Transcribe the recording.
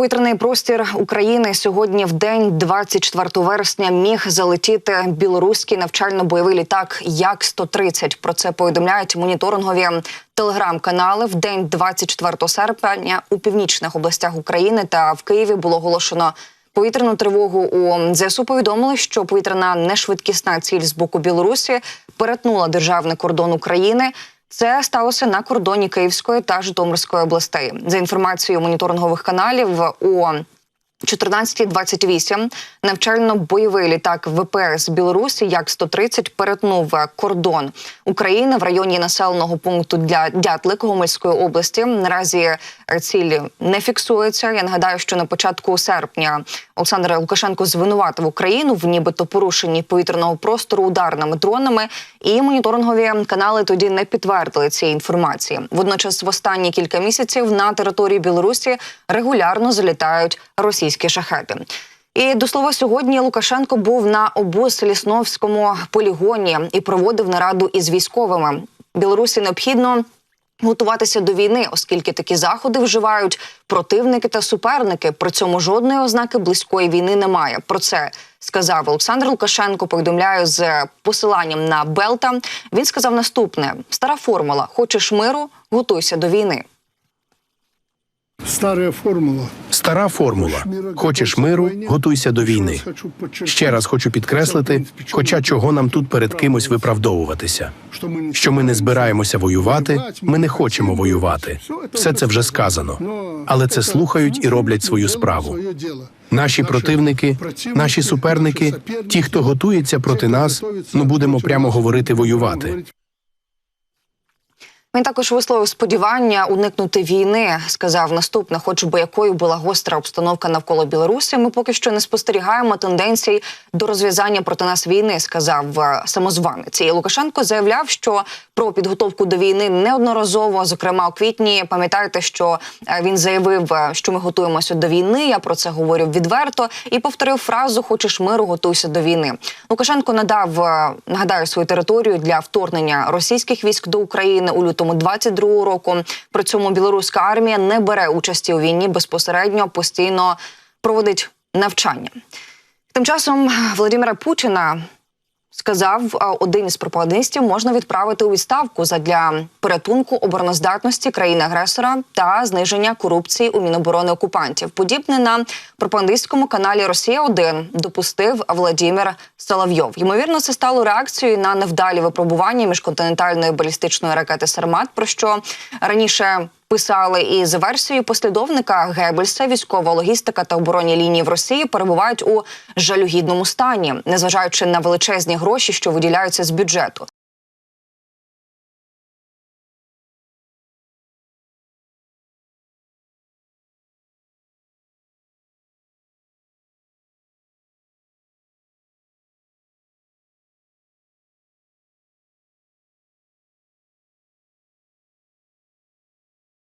повітряний простір України сьогодні в день, 24 вересня, міг залетіти білоруський навчально-бойовий літак як 130 Про це повідомляють моніторингові телеграм-канали. В день 24 серпня у північних областях України та в Києві було оголошено повітряну тривогу. У ЗСУ повідомили, що повітряна нешвидкісна ціль з боку Білорусі перетнула державний кордон України. Це сталося на кордоні Київської та Житомирської областей. За інформацією моніторингових каналів у 14.28 навчально-бойовий літак ВПС Білорусі як 130 перетнув кордон України в районі населеного пункту для Дятлик Гомельської області. Наразі ціль не фіксується. Я нагадаю, що на початку серпня Олександр Лукашенко звинуватив Україну в нібито порушенні повітряного простору ударними дронами, і моніторингові канали тоді не підтвердили цієї інформації. Водночас, в останні кілька місяців на території Білорусі регулярно залітають російські шахети. І до слова, сьогодні Лукашенко був на обуз лісновському полігоні і проводив нараду із військовими. Білорусі необхідно готуватися до війни, оскільки такі заходи вживають противники та суперники. При цьому жодної ознаки близької війни немає. Про це сказав Олександр Лукашенко. Повідомляю з посиланням на Белта. Він сказав наступне: стара формула: хочеш миру, готуйся до війни. Старая формула. Стара формула. Хочеш миру, готуйся до війни. Ще раз хочу підкреслити, хоча чого нам тут перед кимось виправдовуватися. Що ми не збираємося воювати, ми не хочемо воювати. Все це вже сказано. Але це слухають і роблять свою справу. Наші противники, наші суперники, ті, хто готується проти нас, ну будемо прямо говорити воювати. Він також висловив сподівання уникнути війни. Сказав наступне, хоч би якою була гостра обстановка навколо Білорусі. Ми поки що не спостерігаємо тенденцій до розв'язання проти нас війни. Сказав е, самозванець. І Лукашенко заявляв, що про підготовку до війни неодноразово, зокрема у квітні, пам'ятаєте, що е, він заявив, е, що ми готуємося до війни. Я про це говорю відверто і повторив фразу Хочеш миру, готуйся до війни. Лукашенко надав нагадаю свою територію для вторгнення російських військ до України у лютому 22-го року. При цьому білоруська армія не бере участі у війні безпосередньо постійно проводить навчання. Тим часом Володимира Путіна сказав один із пропагандистів, можна відправити у відставку задля порятунку обороноздатності країни-агресора та зниження корупції у міноборони окупантів. Подібне на пропагандистському каналі Росія 1 допустив Владимир Соловйов. Ймовірно, це стало реакцією на невдалі випробування міжконтинентальної балістичної ракети Сармат, про що раніше. Писали і за версією послідовника Геббельса, військова логістика та оборонні лінії в Росії перебувають у жалюгідному стані, незважаючи на величезні гроші, що виділяються з бюджету.